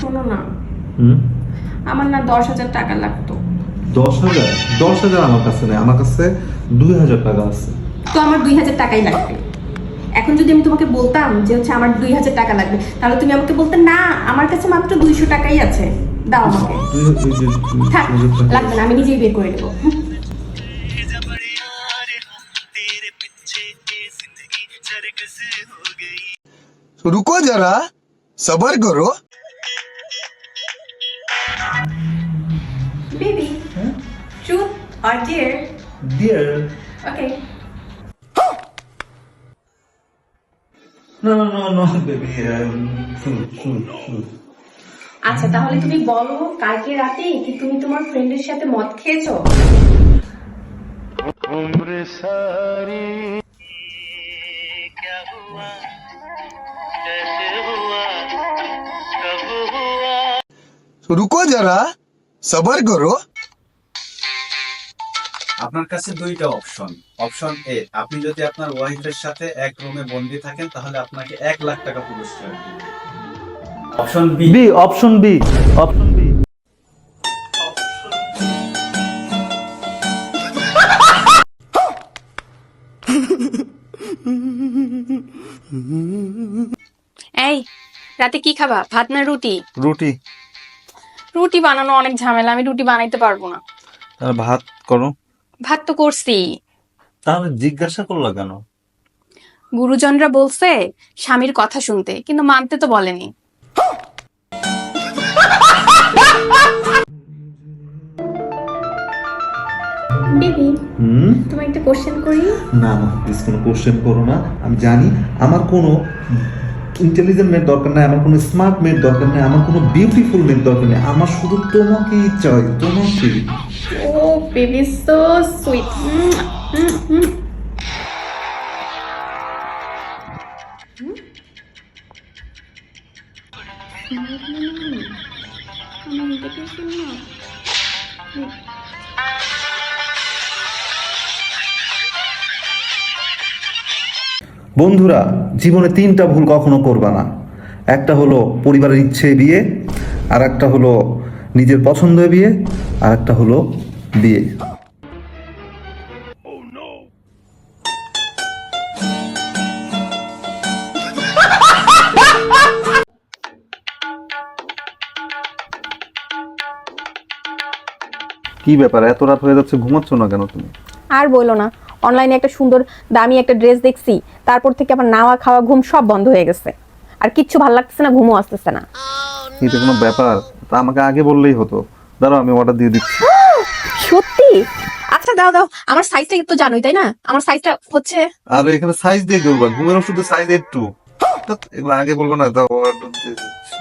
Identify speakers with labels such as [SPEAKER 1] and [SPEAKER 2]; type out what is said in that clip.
[SPEAKER 1] শোনো না। আমার না দশ হাজার টাকা লাগতো।
[SPEAKER 2] দশ হাজার? দশ হাজার আমার কাছে নেই। আমার কাছে দুই হাজার টাকা আছে।
[SPEAKER 1] তো আমার দুই হাজার টাকাই লাগবে। এখন যদি আমি তোমাকে বলতাম যে হচ্ছে আমার দুই হাজার টাকা লাগবে তাহলে তুমি আমাকে বলতে না আমার কাছে মাত্র দুইশো টাকাই আছে। দাও আমাকে। লাগবে না আমি নিজেই বের করে
[SPEAKER 3] নেব। রুকো যারা
[SPEAKER 1] সবার করো Or dear.
[SPEAKER 2] Dear.
[SPEAKER 1] Okay.
[SPEAKER 2] No, no, no, no, baby. Um, food, food, food.
[SPEAKER 1] আচ্ছা তাহলে তুমি বলো কালকে রাতে কি তুমি তোমার ফ্রেন্ডের সাথে মদ খেয়েছো
[SPEAKER 3] রুকো যারা সবার করো
[SPEAKER 4] আপনার কাছে দুইটা অপশন অপশন এ আপনি যদি আপনার ওয়াইফের সাথে এক রুমে বন্দি থাকেন তাহলে আপনাকে এক লাখ টাকা পুরস্কার দিবে। Option B
[SPEAKER 2] B, option B, option B.
[SPEAKER 1] এই রাতে কি খাবা ভাত না রুটি?
[SPEAKER 5] রুটি।
[SPEAKER 1] রুটি বানানো অনেক ঝামেলা আমি রুটি বানাইতে পারব না।
[SPEAKER 5] তাহলে ভাত করো।
[SPEAKER 1] ভাত তো করছি।
[SPEAKER 5] তাহলে জিজ্ঞাসা করল কেন?
[SPEAKER 1] গুরুজনরা বলছে স্বামীর কথা শুনতে কিন্তু মানতে তো বলেনি। বেবি
[SPEAKER 2] হুম?
[SPEAKER 1] একটা কোশ্চেন করি?
[SPEAKER 2] না প্লিজ কোনো কোশ্চেন করো না। আমি জানি আমার কোনো ইন্টেলিজেন্ট মেয়ের দরকার নাই আমার কোনো স্মার্ট মেয়ের দরকার নেই আমার কোনো বিউটিফুল মেয়ের দরকার নেই আমার শুধু তোমাকেই চাই তোমাকেই
[SPEAKER 1] ও বেবি সো সুইট
[SPEAKER 2] বন্ধুরা জীবনে তিনটা ভুল কখনো করবা না। একটা হলো পরিবারের ইচ্ছে বিয়ে আর একটা হলো নিজের পছন্দের বিয়ে আর একটা হলো বিয়ে।
[SPEAKER 5] কি ব্যাপার? এত রাত হয়ে যাচ্ছে ঘুমাচ্ছ না কেন তুমি?
[SPEAKER 6] আর বলল না অনলাইনে একটা সুন্দর দামি একটা ড্রেস দেখছি তারপর থেকে আমার নাওয়া খাওয়া ঘুম সব বন্ধ হয়ে গেছে। আর কিচ্ছু ভালো লাগতেছে না ঘুমও আসতেছে না।
[SPEAKER 5] এটা কোনো ব্যাপার? তা আমাকে আগে বললেই হতো। দাঁড়াও আমি অর্ডার দিয়ে দিচ্ছি।
[SPEAKER 6] সত্যি? আচ্ছা দাও দাও আমার সাইজটা তো জানোই তাই না? আমার সাইজটা হচ্ছে
[SPEAKER 5] আর এখানে সাইজ দিয়ে করবা ঘুমের ওষুধের সাইজ একটু। ধ্যাৎ, এগুলো আগে বলব না দাও অর্ডার দিয়ে দিচ্ছি।